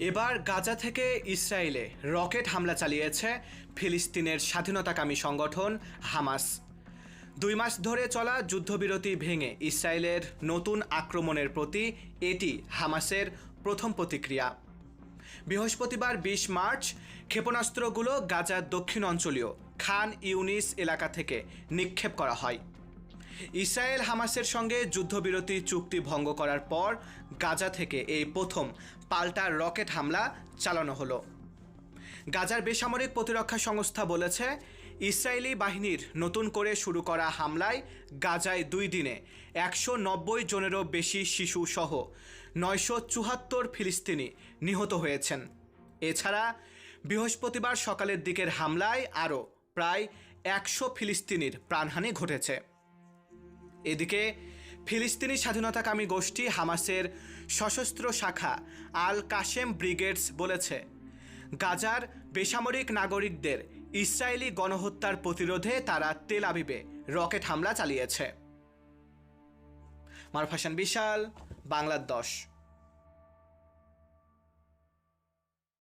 এবার গাজা থেকে ইসরায়েলে রকেট হামলা চালিয়েছে ফিলিস্তিনের স্বাধীনতাকামী সংগঠন হামাস। দুই মাস ধরে চলা যুদ্ধবিরতি ভেঙে ইসরায়েলের নতুন আক্রমণের প্রতি এটি হামাসের প্রথম প্রতিক্রিয়া। বৃহস্পতিবার বিশ মার্চ ক্ষেপণাস্ত্রগুলো গাজার দক্ষিণ অঞ্চলীয় খান ইউনিস এলাকা থেকে নিক্ষেপ করা হয়। ইসরায়েল হামাসের সঙ্গে যুদ্ধবিরতি চুক্তি ভঙ্গ করার পর গাজা থেকে এই প্রথম পাল্টা রকেট হামলা চালানো হলো। গাজার বেসামরিক প্রতিরক্ষা সংস্থা বলেছে, ইসরায়েলি বাহিনীর নতুন করে শুরু করা হামলায় গাজায় দুই দিনে একশো নব্বই জনেরও বেশি শিশু সহ নয়শো চুয়াত্তর ফিলিস্তিনি নিহত হয়েছেন। এছাড়া বৃহস্পতিবার সকালের দিকের হামলায় আরও প্রায় একশো ফিলিস্তিনির প্রাণহানি ঘটেছে। এদিকে, ফিলিস্তিনি স্বাধীনতাকামী গোষ্ঠী হামাসের সশস্ত্র শাখা আল কাশেম ব্রিগেডস বলেছে, গাজার বেসামরিক নাগরিকদের ইসরায়েলি গণহত্যার প্রতিরোধে তারা তেল আবিবে রকেট হামলা চালিয়েছে। মারফাসান বিশাল বাংলার দশ।